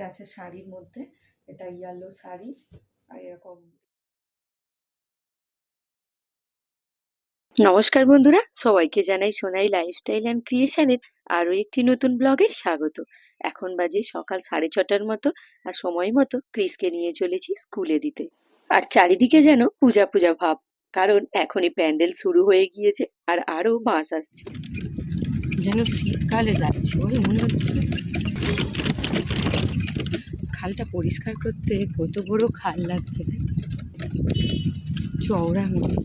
এটা আছে শাড়ির মধ্যে এটা ইয়েলো শাড়ি আর এরকম নমস্কার বন্ধুরা সবাইকে জানাই সোনাই লাইফস্টাইল অ্যান্ড ক্রিয়েশনের আরও একটি নতুন ব্লগে স্বাগত। এখন বাজে সকাল সাড়ে ছটার মতো আর সময় মতো ক্রিসকে নিয়ে চলেছি স্কুলে দিতে। আর চারিদিকে যেন পূজা পূজা ভাব কারণ এখনই প্যান্ডেল শুরু হয়ে গিয়েছে আর আরও বাস আসছে। যেন শীতকালে যাচ্ছে বলে মনে হচ্ছে। খালটা পরিষ্কার করতে কত বড় খাল লাগছে। চওড়া মতো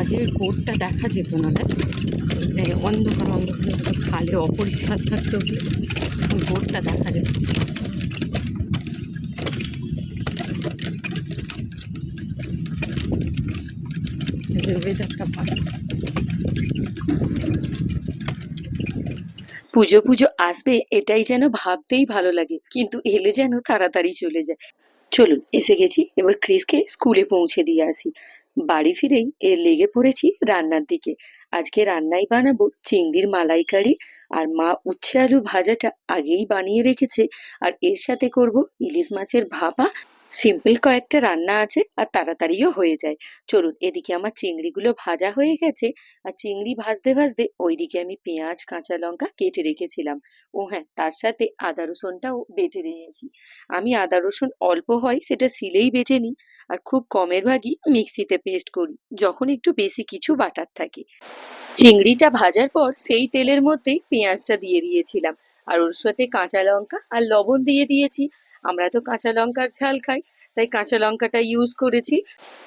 আগে বোর্ডটা দেখা যেত না রে এই অন্ধকার অন্ধকার, খালে অপরিষ্কার থাকতো। বোর্ডটা দেখা যাচ্ছে পুজো পুজো আসবে, এটাই যেন ভাবতেই ভালো লাগে, কিন্তু এলে যেন তাড়াতাড়ি চলে যায়। চলুন, এসে গেছি, এবার ক্রিসকে স্কুলে পৌঁছে দিয়ে আসি। বাড়ি ফিরেই এ লেগে পড়েছি রান্নার দিকে। আজকে রান্নাই বানাবো চিংড়ির মালাইকারি, আর মা উচ্ছে আলু ভাজাটা আগেই বানিয়ে রেখেছে, আর এর সাথে করব ইলিশ মাছের ভাপা সিম্পল কয়েকটা রান্না আছে আর তাড়াতাড়িও হয়ে যায়। চলুন, এদিকে আমার চিংড়িগুলো ভাজা হয়ে গেছে আর চিংড়ি ভাজতে ভাজতে ওইদিকে আমি পেঁয়াজ, কাঁচা লঙ্কা কেটে রেখেছিলাম। ও হ্যাঁ তার সাথে আদা রসুনটাও বেটে নিয়েছি। আমি আদা রসুন অল্প হয় সেটা সিলেই বেটে নিই আর খুব কমের ভাগই মিক্সিতে পেস্ট করি, যখন একটু বেশি কিছু বাটার থাকে। চিংড়িটা ভাজার পর সেই তেলের মধ্যেই পেঁয়াজটা দিয়ে দিয়েছিলাম আর ওর সাথে কাঁচা লঙ্কা আর লবণ দিয়ে দিয়েছি। আমরা তো কাঁচা লঙ্কার ঝাল খাই, তাই কাঁচা লঙ্কাটা ইউজ করেছি।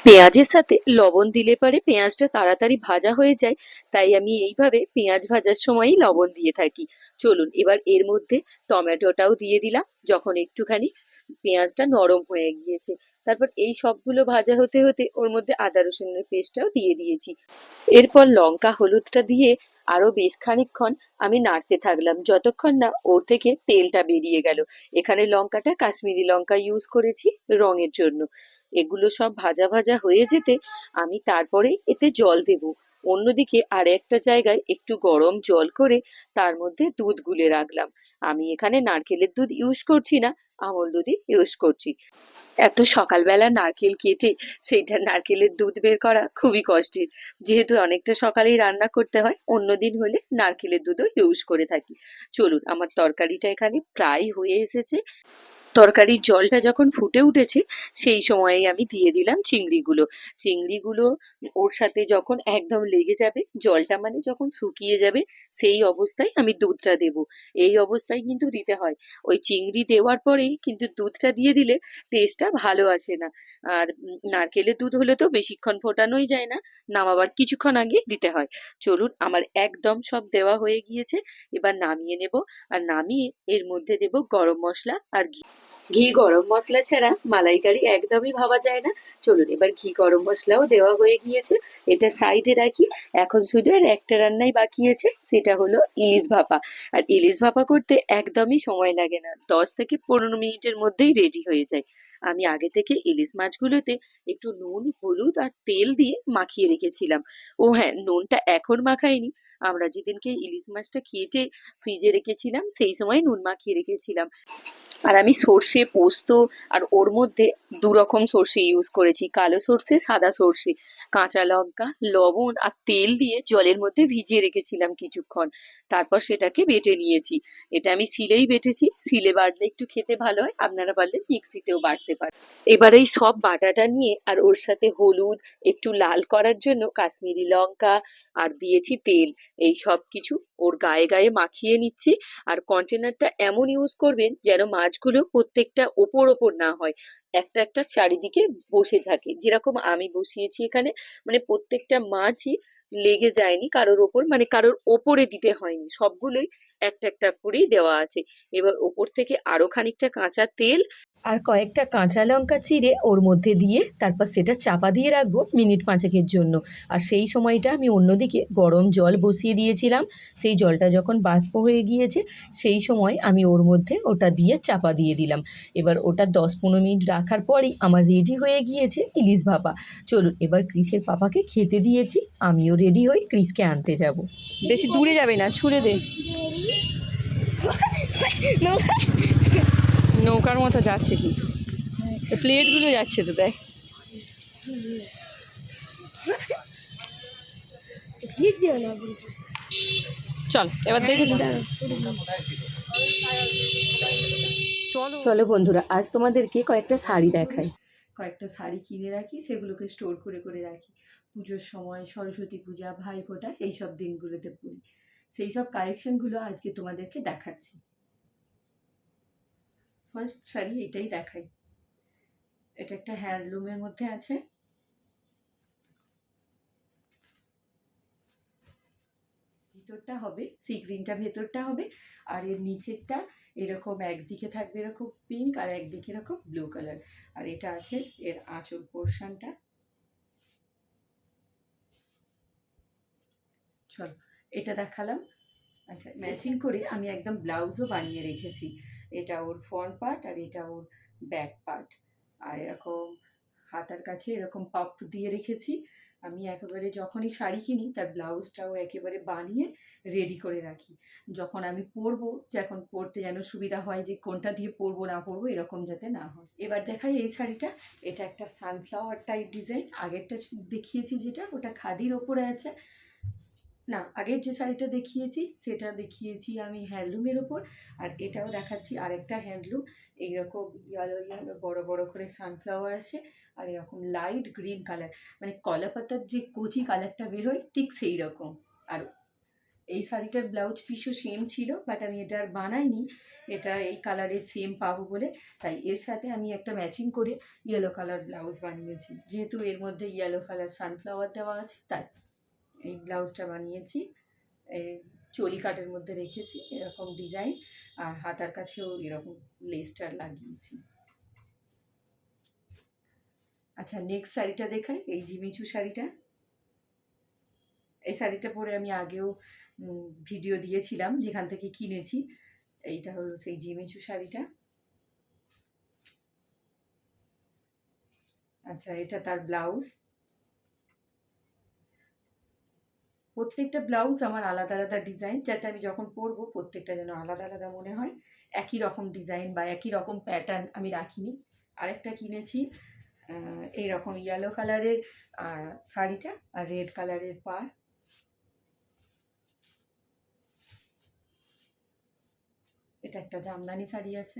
পেঁয়াজের সাথে লবণ দিলে পরে পেঁয়াজটা তাড়াতাড়ি ভাজা হয়ে যায়, তাই আমি এইভাবে পেঁয়াজ ভাজার সময়ই লবণ দিয়ে থাকি। চলুন, এবার এর মধ্যে টমেটোটাও দিয়ে দিলাম, যখন একটুখানি পেঁয়াজটা নরম হয়ে গিয়েছে। তারপর এই সবগুলো ভাজা হতে হতে ওর মধ্যে আদা রসুনের পেস্টটাও দিয়ে দিয়েছি। এরপর লঙ্কা হলুদটা দিয়ে আরও বেশ খানিকক্ষণ আমি নাড়তে থাকলাম, যতক্ষণ না ওর থেকে তেলটা বেরিয়ে গেল। এখানে লঙ্কাটা, কাশ্মীরি লঙ্কা ইউজ করেছি রঙের জন্য। এগুলো সব ভাজা ভাজা হয়ে যেতে আমি তারপরে এতে জল দেব। অন্যদিকে আর একটা জায়গায় একটু গরম জল করে তার মধ্যে দুধ গুলে রাখলাম। আমি এখানে নারকেলের দুধ ইউজ করছি না, আমল দুধই ইউজ করছি। এত সকালবেলা নারকেল কেটে সেইটা নারকেলের দুধ বের করা খুবই কষ্টের। যেহেতু অনেকটা সকালেই রান্না করতে হয় অন্যদিন হলে নারকেলের দুধও ইউজ করে থাকি। চলুন, আমার তরকারিটা এখানে প্রায় হয়ে এসেছে। তরকারির জলটা যখন ফুটে উঠেছে, সেই সময়েই আমি দিয়ে দিলাম চিংড়িগুলো। চিংড়িগুলো ওর সাথে যখন একদম লেগে যাবে, জলটা মানে যখন শুকিয়ে যাবে, সেই অবস্থায় আমি দুধটা দেব। এই অবস্থায় কিন্তু দিতে হয়। ওই চিংড়ি দেওয়ার পরেই কিন্তু দুধটা দিয়ে দিলে টেস্টটা ভালো আসে না। আর নারকেলের দুধ হলে তো বেশিক্ষণ ফোটানোই যায় না, নামাবার কিছুক্ষণ আগে দিতে হয়। চলুন, আমার একদম সব দেওয়া হয়ে গিয়েছে। এবার নামিয়ে নেব। আর নামিয়ে এর মধ্যে দেব গরম মশলা আর ঘি। ঘি গরম মশলা ছাড়া মালাইকারি একদমই ভাবা যায় না। চলুন, এবার ঘি গরম মশলাও দেওয়া হয়ে গিয়েছে। এটা সাইডে রাখি। এখন শুধু আর একটা রান্নাই বাকি আছে, সেটা হলো ইলিশ ভাপা। আর ইলিশ ভাপা করতে একদমই সময় লাগে না। দশ থেকে পনেরো মিনিটের মধ্যেই রেডি হয়ে যায়। আমি আগে থেকে ইলিশ মাছগুলোতে একটু নুন, হলুদ আর তেল দিয়ে মাখিয়ে রেখেছিলাম। ও হ্যাঁ নুনটা এখন মাখাইনি। আমরা যেদিনকে ইলিশ মাছটা কেটে ফ্রিজে রেখেছিলাম, সেই সময় নুন মাখিয়ে রেখেছিলাম। আর আমি সর্ষে, পোস্ত আর ওর মধ্যে দু রকম সর্ষে ইউজ করেছি। কালো সর্ষে, সাদা সর্ষে, কাঁচা লঙ্কা, লবণ আর তেল দিয়ে জলের মধ্যে ভিজিয়ে রেখেছিলাম কিছুক্ষণ। তারপর সেটাকে বেটে নিয়েছি। এটা আমি শিলেই বেটেছি। শিলে বাটলে একটু খেতে ভালো হয়, আপনারা পারলে মিক্সিতেও বাটতে পারেন। এবার এই সব বাটাটা নিয়ে আর ওর সাথে হলুদ, একটু লাল করার জন্য কাশ্মীরি লঙ্কা আর দিয়েছি তেল। এই সব কিছু ওর গায়ে গায়ে মাখিয়ে নিচ্ছি। আর কন্টেনারটা এমন ইউজ করবেন যেন মাছগুলো প্রত্যেকটা ওপর ওপর না হয়। একটা একটা চারিদিকে বসে থাকে। যেরকম আমি বসিয়েছি এখানে মানে প্রত্যেকটা মাছই লেগে যায়নি কারোর ওপর মানে কারোর ওপরে দিতে হয়নি। সবগুলোই একটা একটা করেই দেওয়া আছে। এবার ওপর থেকে আরও খানিকটা কাঁচা তেল আর কয়েকটা কাঁচা লঙ্কা চিড়ে ওর মধ্যে দিয়ে তারপর সেটা চাপা দিয়ে রাখব মিনিট পাঁচেকের জন্য। আর সেই সময়টা আমি অন্যদিকে গরম জল বসিয়ে দিয়েছিলাম। সেই জলটা যখন বাষ্প হয়ে গিয়েছে সেই সময় আমি ওর মধ্যে ওটা দিয়ে চাপা দিয়ে দিলাম। এবার ওটা দশ পনেরো মিনিট রাখার পরই আমার রেডি হয়ে গিয়েছে ইলিশ ভাপা। চলুন এবার ক্রিসের পাপাকে খেতে দিয়েছি। আমিও রেডি হই ক্রিসকে আনতে যাব। বেশি দূরে যাবে না ছুঁড়ে দে। নৌকার মতো যাচ্ছে কিন্তু। প্লেটগুলো যাচ্ছে তো দেখ। চল এবার দেখে চলো। চলো। বন্ধুরা আজ তোমাদেরকে কয়েকটা শাড়ি দেখাই। কয়েকটা শাড়ি কিনে রাখি সেগুলোকে স্টোর করে করে রাখি। পুজোর সময় সরস্বতী পূজা ভাই ফোঁটা এইসব দিনগুলোতে পরি। সেই সব কালেকশনগুলো আজকে তোমাদেরকে দেখাচ্ছি। ফার্স্ট শাড়ি এটাই দেখাই। এটা একটা হ্যান্ডলুমের মধ্যে আছে। ভিতরটা হবে সি গ্রিনটা ভেতরটা হবে, আর এর নিচেরটা এরকম একদিকে থাকবে এরকম পিঙ্ক আর একদিকে এরকম ব্লু কালার আর এটা আছে এর আঁচল পোর্শনটা চলো, এটা দেখালাম। আচ্ছা ম্যাচিং করে আমি একদম ব্লাউজও বানিয়ে রেখেছি। এটা ওর ফ্রন্ট পার্ট আর এটা ওর ব্যাক পার্ট আর এরকম হাতার কাছে এরকম পাপ দিয়ে রেখেছি। আমি একেবারে যখনই শাড়ি কিনি, তার ব্লাউজটাও একেবারে বানিয়ে রেডি করে রাখি। যখন আমি পরবো যখন পরতে যেন সুবিধা হয় যে কোনটা দিয়ে পরবো, না পরবো, এরকম যাতে না হয়। এবার দেখাই এই শাড়িটা। এটা একটা সানফ্লাওয়ার টাইপ ডিজাইন আগেরটা দেখিয়েছি যেটা, ওটা খাদির ওপরে আছে। না, আগের যে শাড়িটা দেখিয়েছি, সেটা দেখিয়েছি আমি হ্যান্ডলুমের ওপর, আর এটাও দেখাচ্ছি আরেকটা হ্যান্ডলুম এইরকম ইয়েলো ইয়েলো বড় বড় করে সানফ্লাওয়ার আছে আর এরকম লাইট গ্রিন কালার মানে কলা পাতার যে কচি কালারটা বেরোয় ঠিক সেই রকম আর এই শাড়িটার ব্লাউজ পিসও সেম ছিল বাট আমি এটা আর বানাইনি। এটা এই কালারের সেম পাবো বলে। তাই এর সাথে আমি একটা ম্যাচিং করে ইয়েলো কালার ব্লাউজ বানিয়েছি। যেহেতু এর মধ্যে ইয়েলো কালার সানফ্লাওয়ার দেওয়া আছে, তাই। এই ব্লাউজটা বানিয়েছি চলি কাটের মধ্যে রেখেছি, এরকম ডিজাইন, আর হাতার কাছেও এরকম লেসটা লাগিয়েছি। আচ্ছা নেক্সট শাড়িটা দেখাই, এই জিমিচু শাড়িটা। এই শাড়িটা পরে আমি আগেও ভিডিও দিয়েছিলাম, যেখান থেকে কিনেছি, এইটা হলো সেই জিমিচু শাড়িটা। আচ্ছা এটা তার ব্লাউজ। প্রত্যেকটা ব্লাউজ আমার আলাদা আলাদা ডিজাইন, যাতে আমি যখন পরবো প্রত্যেকটা যেন আলাদা আলাদা মনে হয়। একই রকম ডিজাইন বা একই রকম প্যাটার্ন আমি রাখিনি। আরেকটা কিনেছি এই রকম ইয়েলো কালারের শাড়িটা, আর রেড কালারের পার এটা একটা জামদানি শাড়ি আছে।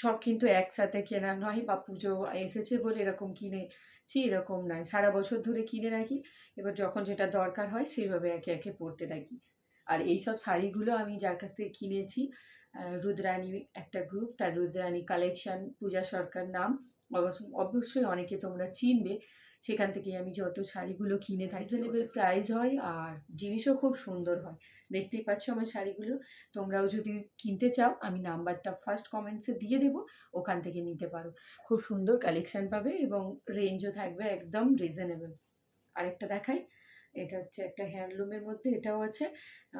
সব কিন্তু একসাথে কেনা নয় বা পুজো এসেছে বলে এরকম কিনেছি এরকম নয় সারা বছর ধরে কিনে রাখি, এবার যখন যেটা দরকার হয় সেইভাবে একে একে পরতে থাকি। আর এই সব শাড়িগুলো আমি যার কাছ থেকে কিনেছি রুদ্রাণী একটা গ্রুপ তার রুদ্রাণী কালেকশন পূজা সরকার নাম। অবশ্যই অনেকে তোমরা চিনবে সেখান থেকে আমি যত শাড়িগুলো কিনে থাকি। রিজনেবল প্রাইস হয় আর জিনিসও খুব সুন্দর হয়। দেখতেই পাচ্ছ আমার শাড়িগুলো। তোমরাও যদি কিনতে চাও আমি নাম্বারটা ফার্স্ট কমেন্টসে দিয়ে দেবো ওখান থেকে নিতে পারো। খুব সুন্দর কালেকশান পাবে এবং রেঞ্জও থাকবে একদম রিজনেবল আরেকটা দেখাই। এটা হচ্ছে একটা হ্যান্ডলুমের মধ্যে এটাও আছে,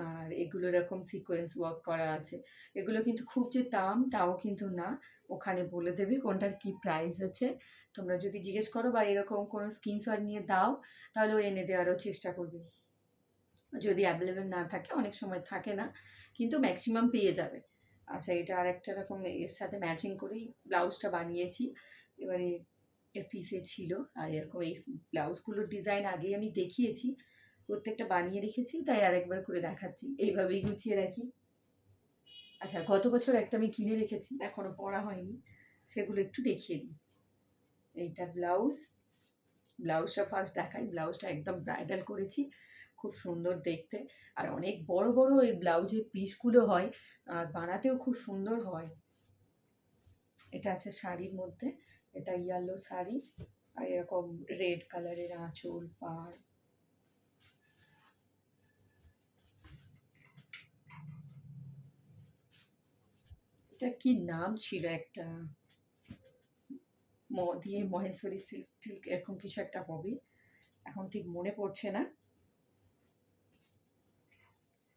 আর এগুলো এরকম সিকোয়েন্স ওয়ার্ক করা আছে। এগুলো কিন্তু খুব যে দাম, তাও কিন্তু না। ওখানে বলে দেবে কোনটার কি প্রাইস আছে। তোমরা যদি জিজ্ঞেস করো বা এরকম কোনো স্ক্রিনশট নিয়ে দাও, তাহলে এনে দেওয়ারও চেষ্টা করবে। যদি অ্যাভেলেবেল না থাকে, অনেক সময় থাকে না, কিন্তু ম্যাক্সিমাম পেয়ে যাবে। আচ্ছা এটা আর একটা রকম এর সাথে ম্যাচিং করেই ব্লাউজটা বানিয়েছি। এবারে পিসে ছিল। আর এরকম এই ব্লাউজগুলোর ডিজাইন আগে আমি দেখিয়েছি, প্রত্যেকটা বানিয়ে রেখেছি, তাই আরেকবার করে দেখাচ্ছি। এইভাবেই গুছিয়ে রাখি। আচ্ছা গত বছর একটা আমি কিনে রেখেছি, এখনও পরা হয়নি, সেগুলো একটু দেখিয়ে দিই। এইটা ব্লাউজ। ব্লাউজটা ফার্স্ট দেখাই, ব্লাউজটা একদম ব্রাইডাল করেছি, খুব সুন্দর দেখতে। আর অনেক বড় বড় এই ব্লাউজের পিসগুলো হয়, আর বানাতেও খুব সুন্দর হয়। এটা আছে শাড়ির মধ্যে। এটা ইয়েলো শাড়ি আর এরকম রেড কালারের আঁচল, পাড়। এটা কি নাম ছিল একটা? ম দিয়ে মহেশ্বরী সিল্ক টিল্ক, এরকম কিছু একটা হবে। এখন ঠিক মনে পড়ছে না।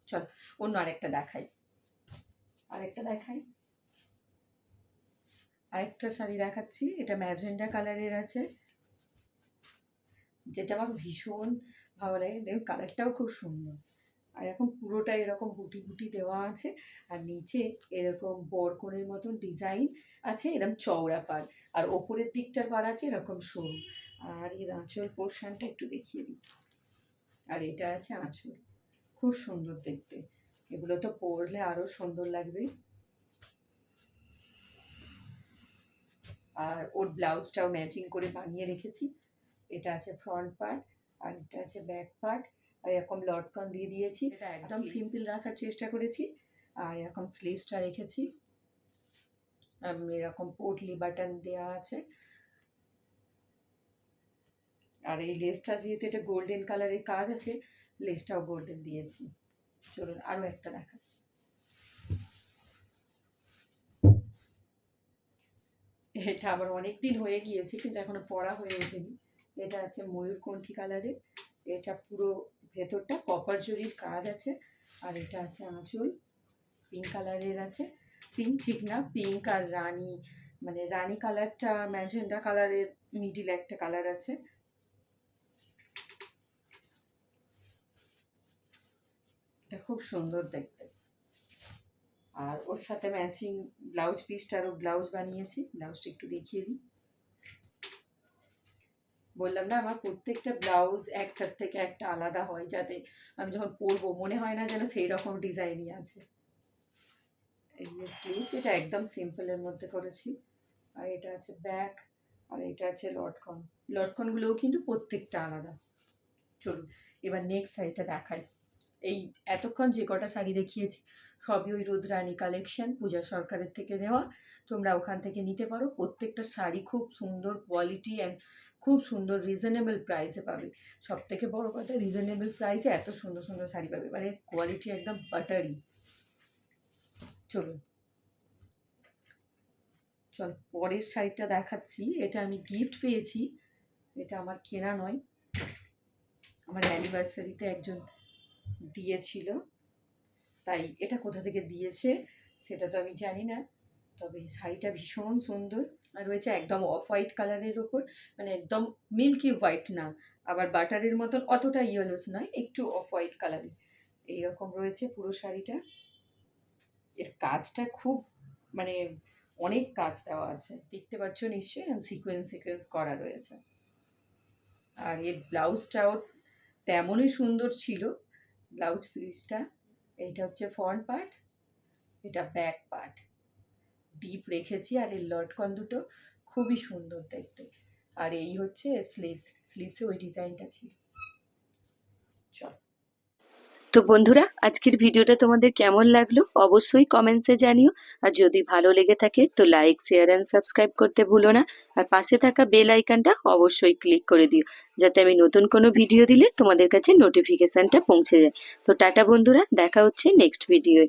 চল, অন্য আরেকটা দেখাই। আরেকটা দেখাই। আরেকটা শাড়ি দেখাচ্ছি, এটা ম্যাজেন্ডা কালারের আছে। যেটা আমার ভীষণ ভালো লাগে। দেখুন, কালারটাও খুব সুন্দর। আর এরকম পুরোটা এরকম বুটি বুটি দেওয়া আছে। আর নিচে এরকম বরকনের মতন ডিজাইন আছে, এরকম চওড়া পার আর ওপরের দিকটার পার আছে এরকম সরু। আর এর আঁচল পোর্শনটা একটু দেখিয়ে দিই। আর এটা আছে আঁচল। খুব সুন্দর দেখতে। এগুলো তো পরলে আরও সুন্দর লাগবে। আর ওর ব্লাউজটাও ম্যাচিং করে বানিয়ে রেখেছি। এটা আছে ফ্রন্ট পার্ট আর এটা আছে ব্যাক পার্ট আর এরকম লটকন দিয়ে দিয়েছি। এটা একদম সিম্পল রাখার চেষ্টা করেছি। আর এরকম স্লিভসটা রেখেছি। এরকম পোটলি বাটন দেওয়া আছে। আর এই লেসটা যেহেতু এটা গোল্ডেন কালারের কাজ আছে লেসটাও গোল্ডেন দিয়েছি। চলুন আরও একটা দেখাচ্ছি। এটা আবার অনেক দিন হয়ে গিয়েছে, কিন্তু এখনও পড়া হয়ে ওঠেনি। এটা আছে ময়ূরকণ্ঠী কালারের। এটা পুরো ভেতরটা কপার জরির কাজ আছে। আর এটা আছে আঁচল পিঙ্ক কালারের আছে। পিঙ্ক ঠিক না পিঙ্ক আর রানী মানে রানী কালারটা ম্যাজেন্ডা কালারের মিডিল একটা কালার আছে। এটা খুব সুন্দর দেখতে। আর ওর সাথে ম্যাচিং ব্লাউজ পিসটারও ব্লাউজ বানিয়েছি। ব্লাউজটা একটু দেখিয়ে দিই। বললাম, না, আমার প্রত্যেকটা ব্লাউজ একটার থেকে একটা আলাদা হয় যাতে আমি যখন পরবো, মনে হয় না যেন সেই রকম ডিজাইনই আছে। এই এটা একদম সিম্পলের মধ্যে করেছি। আর এটা আছে ব্যাক আর এটা আছে লটকন। লটকনগুলোও কিন্তু প্রত্যেকটা আলাদা। চলুন, এবার নেক্সট শাড়িটা দেখাই। এই এতক্ষণ যে কটা শাড়ি দেখিয়েছি সবই ওই রুদ্রাণী কালেকশন পূজা সরকারের থেকে নেওয়া। তোমরা ওখান থেকে নিতে পারো। প্রত্যেকটা শাড়ি খুব সুন্দর কোয়ালিটি অ্যান্ড খুব সুন্দর রিজনেবল প্রাইসে পাবে। সব থেকে বড় কথা রিজনেবল প্রাইসে এত সুন্দর সুন্দর শাড়ি পাবে। মানে কোয়ালিটি একদম বাটারি চলুন। চল, পরের শাড়িটা দেখাচ্ছি। এটা আমি গিফট পেয়েছি। এটা আমার কেনা নয়। আমার অ্যানিভার্সারিতে একজন দিয়েছিল। তাই এটা কোথা থেকে দিয়েছে সেটা তো আমি জানি না। তবে শাড়িটা ভীষণ সুন্দর আর রয়েছে একদম অফ হোয়াইট কালারের ওপর মানে একদম মিল্কি হোয়াইট না, আবার বাটারের মতন অতটা ইয়েলোস নয়, একটু অফ হোয়াইট কালারের এইরকম রয়েছে পুরো শাড়িটা। এর কাজটা খুব মানে অনেক কাজ দেওয়া আছে। দেখতে পাচ্ছ নিশ্চয়ই সিকোয়েন্স সিকোয়েন্স করা রয়েছে। আর এর ব্লাউজটাও তেমনই সুন্দর ছিল ব্লাউজ পিসটা এইটা হচ্ছে ফ্রন্ট পার্ট এটা ব্যাক পার্ট ডিপ রেখেছি আর এই লটকন দুটো খুবই সুন্দর দেখতে। আর এই হচ্ছে স্লিভস স্লিভসে ওই ডিজাইনটা ছিল। চল। তো বন্ধুরা, আজকের ভিডিওটা তোমাদের কেমন লাগল অবশ্যই কমেন্টসে জানিও। আর যদি ভালো লেগে থাকে তো লাইক শেয়ার অ্যান্ড সাবস্ক্রাইব করতে ভুলো না। আর পাশে থাকা বেল আইকনটা অবশ্যই ক্লিক করে দিও, যাতে আমি নতুন কোনো ভিডিও দিলে তোমাদের কাছে নোটিফিকেশানটা পৌঁছে যায়। তো টাটা বন্ধুরা, দেখা হচ্ছে নেক্সট ভিডিওয়